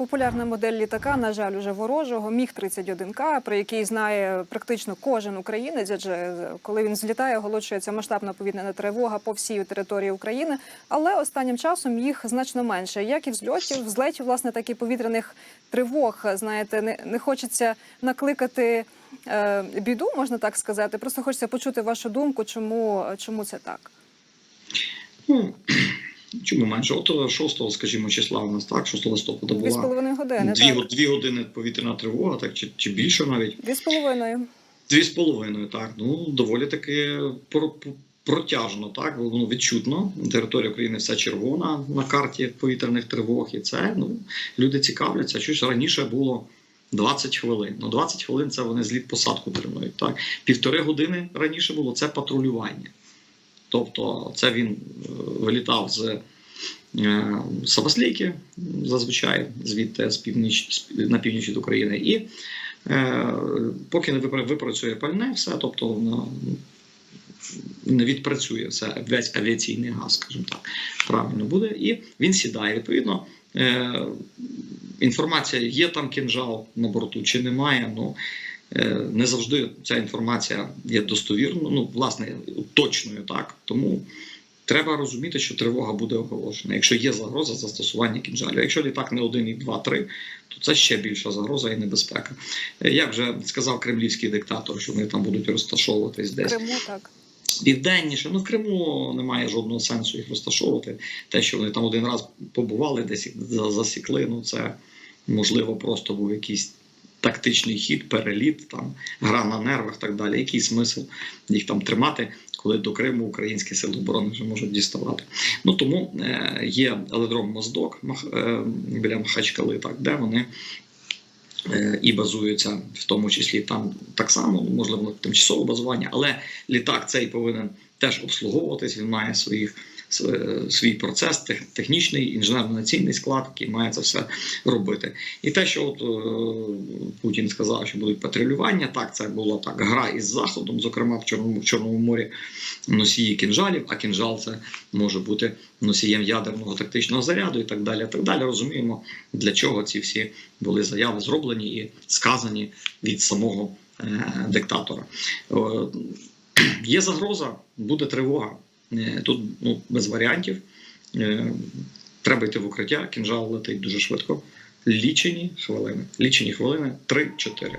Популярна модель літака, на жаль, уже ворожого, міг 31 к про який знає практично кожен українець, адже коли він злітає, оголошується масштабна повітряна тривога по всій території України. Але останнім часом їх значно менше. Як і взльотів, взлетів, власне, так і повітряних тривог. Знаєте, не, не хочеться накликати е, біду, можна так сказати. Просто хочеться почути вашу думку, чому, чому це так. Ну, чому менше? От 6, скажімо, числа у нас так, 6 листопада була половиною години. дві, так. дві години повітряна тривога, так чи, чи більше навіть. Дві з половиною. Дві з половиною, так. Ну, доволі таки про- про- протяжно, так. Воно відчутно. Територія України вся червона на карті повітряних тривог. І це ну, люди цікавляться. Щось раніше було 20 хвилин. Ну, 20 хвилин це вони зліт посадку тренують. Так. Півтори години раніше було це патрулювання. Тобто, це він е, вилітав з е, зазвичай звідти з північ на північ від України, і е, поки не випрацює пальне, все, тобто воно не відпрацює все весь авіаційний газ, скажімо так, правильно буде, і він сідає. Відповідно, е, інформація є там кінжал на борту чи немає. Ну не завжди ця інформація є достовірною, ну власне точною, так тому. Треба розуміти, що тривога буде оголошена. Якщо є загроза застосування кінжалів. Якщо літак не один, і два, три, то це ще більша загроза і небезпека. Е, Як вже сказав кремлівський диктатор, що вони там будуть розташовуватись десь Криму так. південніше. Ну в Криму немає жодного сенсу їх розташовувати. Те, що вони там один раз побували, десь за- засікли. Ну це можливо просто був якийсь. Тактичний хід, переліт, там гра на нервах, так далі. Який смисл їх там тримати, коли до Криму українські сили оборони вже можуть діставати? Ну тому е, є аеродром Моздок Мах, е, біля Махачкали, так де вони е, і базуються, в тому числі там так само, можливо, тимчасове базування, але літак цей повинен теж обслуговуватись. Він має своїх свій процес, технічний, інженерно-наційний склад, який має це все робити. І те, що от е, Путін сказав, що будуть патрулювання, так це була так гра із заходом, зокрема в Чорному в Чорному морі носії кінжалів, а кінжал це може бути носієм ядерного тактичного заряду і так далі. Так далі розуміємо, для чого ці всі були заяви зроблені і сказані від самого е, диктатора. Е, Є загроза, буде тривога. Е, Тут ну, без варіантів. Е, Треба йти в укриття, кінжал летить дуже швидко. Лічені хвилини. Лічені хвилини 3-4.